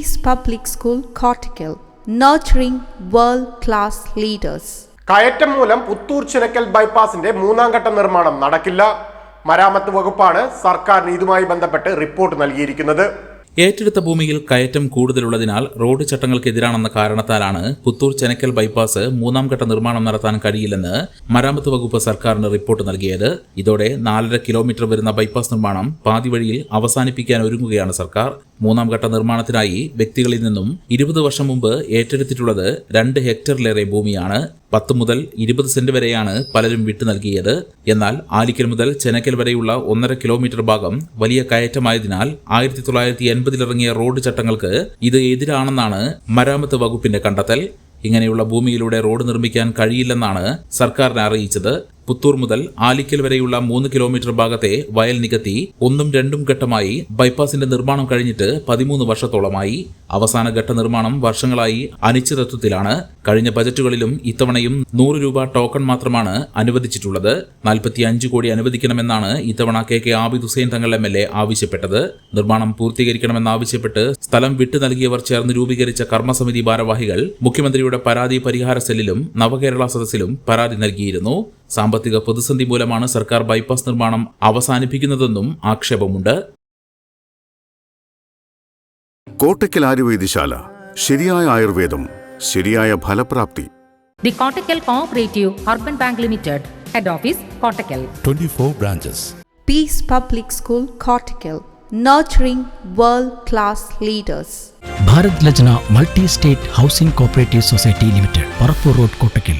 Peace Public School, Cortical, nurturing world class leaders. കയറ്റം മൂലം പുത്തൂർ ചിനക്കൽ ബൈപ്പാസിന്റെ മൂന്നാം ഘട്ട നിർമ്മാണം നടക്കില്ല. മരാമത്ത് വകുപ്പാണ് സർക്കാരിന് ഇതുമായി ബന്ധപ്പെട്ട് റിപ്പോർട്ട് നൽകിയിരിക്കുന്നത്. ഏറ്റെടുത്ത ഭൂമിയിൽ കയറ്റം കൂടുതലുള്ളതിനാൽ റോഡ് ചട്ടങ്ങൾക്കെതിരാണെന്ന കാരണത്താലാണ് പുത്തൂർ ചെനക്കൽ ബൈപ്പാസ് മൂന്നാം ഘട്ട നിർമ്മാണം നടത്താൻ കഴിയില്ലെന്ന് മരാമത്ത് വകുപ്പ് സർക്കാരിന് റിപ്പോർട്ട് നൽകിയത്. ഇതോടെ നാലര കിലോമീറ്റർ വരുന്ന ബൈപ്പാസ് നിർമ്മാണം പാതി വഴിയിൽ അവസാനിപ്പിക്കാൻ ഒരുങ്ങുകയാണ് സർക്കാർ. മൂന്നാം ഘട്ട നിർമ്മാണത്തിനായി വ്യക്തികളിൽ നിന്നും ഇരുപത് വർഷം മുമ്പ് ഏറ്റെടുത്തിട്ടുള്ളത് രണ്ട് ഹെക്ടറിലേറെ ഭൂമിയാണ്. പത്ത് മുതൽ ഇരുപത് സെന്റ് വരെയാണ് പലരും വിട്ടു നൽകിയത്. എന്നാൽ ആലിക്കൽ മുതൽ ചെനക്കൽ വരെയുള്ള ഒന്നര കിലോമീറ്റർ ഭാഗം വലിയ കയറ്റമായതിനാൽ ആയിരത്തി തൊള്ളായിരത്തി എൺപതിലിറങ്ങിയ റോഡ് ചട്ടങ്ങൾക്ക് ഇത് എതിരാണെന്നാണ് മരാമത്ത് വകുപ്പിന്റെ കണ്ടെത്തൽ. ഇങ്ങനെയുള്ള ഭൂമിയിലൂടെ റോഡ് നിർമ്മിക്കാൻ കഴിയില്ലെന്നാണ് സർക്കാരിനെ അറിയിച്ചത്. പുത്തൂർ മുതൽ ആലിക്കൽ വരെയുള്ള മൂന്ന് കിലോമീറ്റർ ഭാഗത്തെ വയൽ നികത്തി ഒന്നും രണ്ടും ഘട്ടമായി ബൈപ്പാസിന്റെ നിർമ്മാണം കഴിഞ്ഞിട്ട് പതിമൂന്ന് വർഷത്തോളമായി. അവസാന ഘട്ട നിർമ്മാണം വർഷങ്ങളായി അനിശ്ചിതത്വത്തിലാണ്. കഴിഞ്ഞ ബജറ്റുകളിലും ഇത്തവണയും നൂറ് രൂപ ടോക്കൺ മാത്രമാണ് അനുവദിച്ചിട്ടുള്ളത്. നാൽപ്പത്തി അഞ്ച് കോടി അനുവദിക്കണമെന്നാണ് ഇത്തവണ K K Abid Hussain Thangal M L A ആവശ്യപ്പെട്ടത്. നിർമ്മാണം പൂർത്തീകരിക്കണമെന്നാവശ്യപ്പെട്ട് സ്ഥലം വിട്ടു നൽകിയവർ ചേർന്ന് രൂപീകരിച്ച കർമ്മസമിതി ഭാരവാഹികൾ മുഖ്യമന്ത്രിയുടെ പരാതി പരിഹാര സെല്ലിലും നവകേരള സദസ്സിലും പരാതി നൽകിയിരുന്നു. സാമ്പത്തിക പ്രതിസന്ധി മൂലമാണ് സർക്കാർ ബൈപ്പാസ് നിർമ്മാണം അവസാനിപ്പിക്കുന്നതെന്നും ആക്ഷേപമുണ്ട്. കോട്ടയ്ക്കൽ ആയുർവേദശാല ശരിയായ ആയുർവേദം ശരിയായ ഫലപ്രാപ്തി. The Kottakkal Cooperative bank limited head office Kottakkal twenty 24 branches peace public school Kottakkal nurturing world class leaders. Bharat Lajna multi state housing cooperative society limited Parappur road Kottakkal